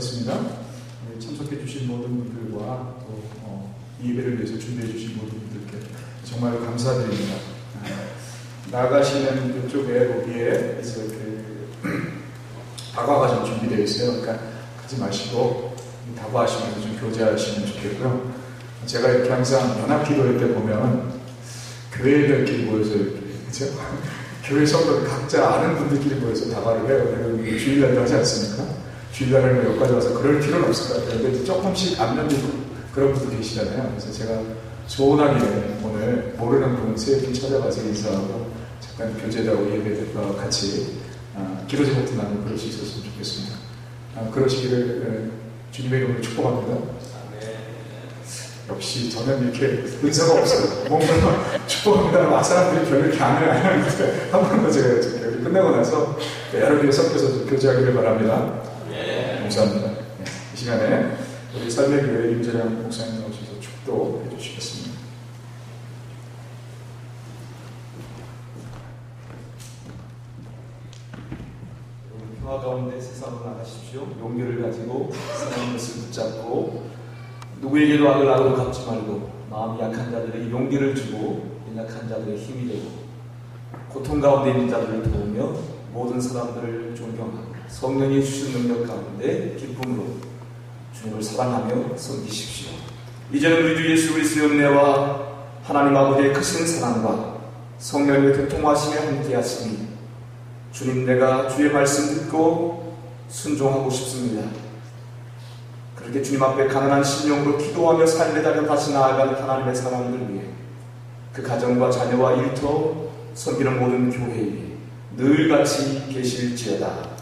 했습니다. 네, 참석해 주신 모든 분들과 또 어, 이 예배를 위해서 준비해 주신 모든 분들께 정말 감사드립니다. 아, 나가시는 이쪽에 거기에 이제 그 다과가 좀 준비되어 있어요. 그러니까 가지 마시고 이 다과하시면서 좀 교제하시면 좋겠고요. 제가 이렇게 항상 연합 기도회 때 보면 교회들끼리 모여서 이렇게 그죠? 교회 성도 각자 아는 분들끼리 모여서 다과를 해요. 그리고 주일날도 하지 않습니까? 주일날은 여기까지 와서 그럴 필요는 없을 것 같아요. 근데 조금씩 안면되고 그런 분도 계시잖아요. 그래서 제가 소원하게 오늘 모르는 분 세 분 찾아가서 인사하고 잠깐 교제하고 예배들과 같이 아, 기도 제목도 나누고 그럴 수 있었으면 좋겠습니다. 아, 그러시기를 에, 주님의 이름으로 축복합니다. 역시 저는 이렇게 은사가 없어요. 뭔가 축복합니다. 아, 사람들이 별로 이렇게 안 해요. 안 하는데 한 번 더 제가 여기 끝나고 나서 여러분이 섞여서 좀 교제하기를 바랍니다. 감사합니다. 네, 이 시간에 우리 삶의 교회 임재량 목사님 나오셔서 축도해 주시겠습니다. 평화 가운데 세상으로 나가십시오. 용기를 가지고 것을 붙잡고 누구에게도 악을 악으로 갚지 말고 마음이 약한 자들에게 용기를 주고 연약한 자들의 힘이 되고 고통 가운데 있는 자들을 도우며 모든 사람들을 존경하고 성령이 주신 능력 가운데 기쁨으로 주님을 사랑하며 섬기십시오. 이제는 우리 주 예수 그리스도의 은혜와 하나님 아버지의 크신 사랑과 성령의 교통하심에 함께 하시니 주님 내가 주의 말씀 듣고 순종하고 싶습니다. 그렇게 주님 앞에 가난한 심령으로 기도하며 삶의 달에 다시 나아가는 하나님의 사람들 위해 그 가정과 자녀와 일터 섬기는 모든 교회에 늘 같이 계실지어다.